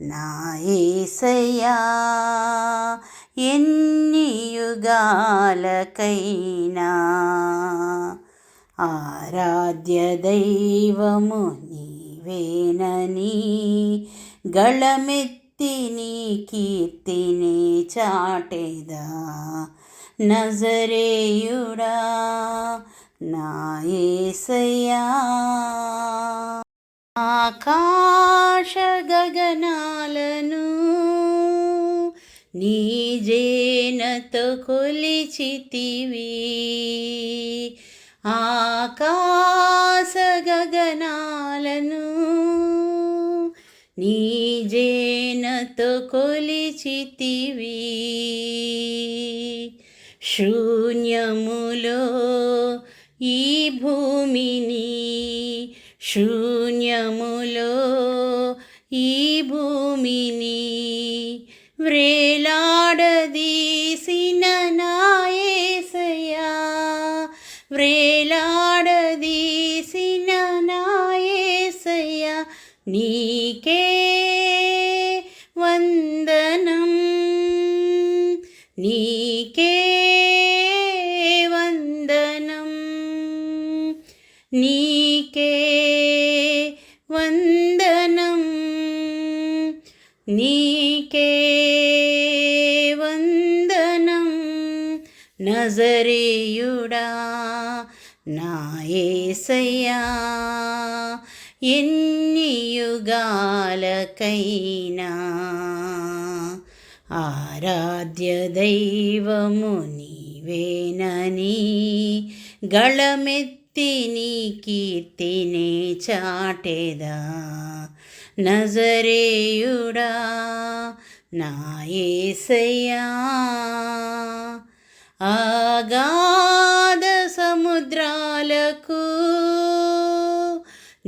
నా ఏసయ్యా ఎన్ని యుగాలకైనా ఆరాధ్య దైవము నీవేనని గళమెత్తి నీ కీర్తిని చాటేదా. నజరేయుడా నా ఏసయ్యా ఆకాశ గగనాలను నీజేనతో కొలిచితివి. ఆకాశ గగనాలను నీజేనతో కొలిచితివి. శూన్యములో ఈ భూమిని శూన్యములో ఈ భూమిని వ్రేలాడదీసిన నాయసయా వ్రేలాడదీసిన నాయసయా నీకే వందనం. నీకే వందనం. నీ నజరేయుడా నా ఎన్ని యుగాలకైనా ఆరాధ్య దైవము నీవేనని గళమెత్తి నీ కీర్తినే చాటెదా. నజరేయుడా నాయసయ్యా ఆగాధ సముద్రాలకు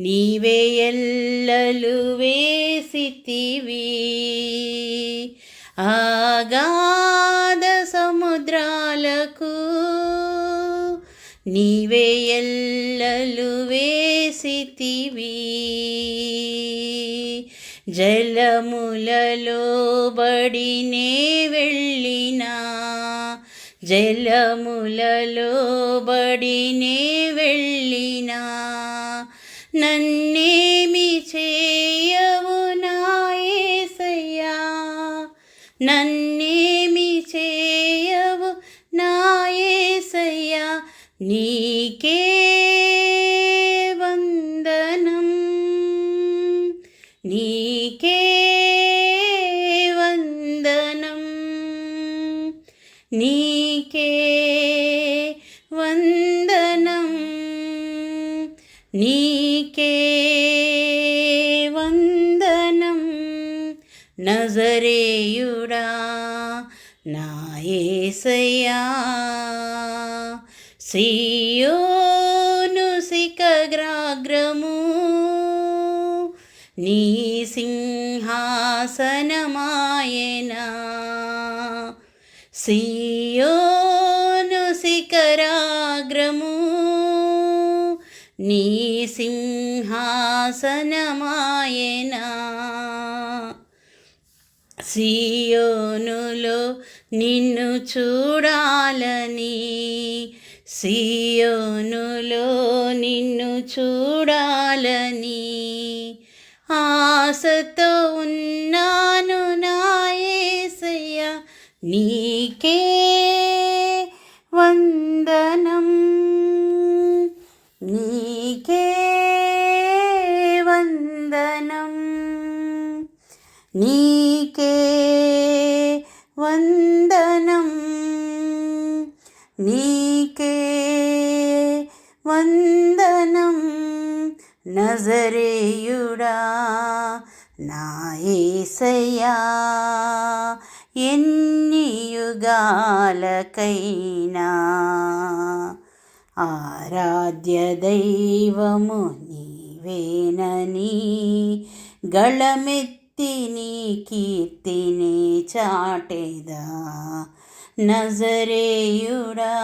నీవే ఎల్లలు వేసితివి. ఆగాధ సముద్రాలకు నీవే ఎల్లలు వేసితివి. జలములలో బడినే వెళ్ళినా జలములలో బడినే వెళ్ళినా నన్నేమి చేయవు నాయసయ్యా నన్నేమి చేయవు నాయసయ్యా నీకే వందనం నీకే నీకే వందనం నజరేయుడా నాయసయ్యా సియోను శిఖగ్రాగ్రము నీ సింహాసనమాయనా. సియో నీ సింహాసనమాయనా. సియోనులో నిన్ను చూడాలని. సియోనులో నిన్ను చూడాలని. ఆశతో ఉన్నాను నాయసయ్య నీకే నీకే వందనం. నీకే వందనం. నజరేయుడా నా ఎన్ని యుగాలకైనా. ఆరాధ్య దైవము నీవేనని గళమెత్ కీర్తిని కీర్తిని చాటేదా నజరేయుడా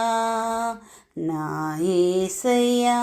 నాయసయ్యా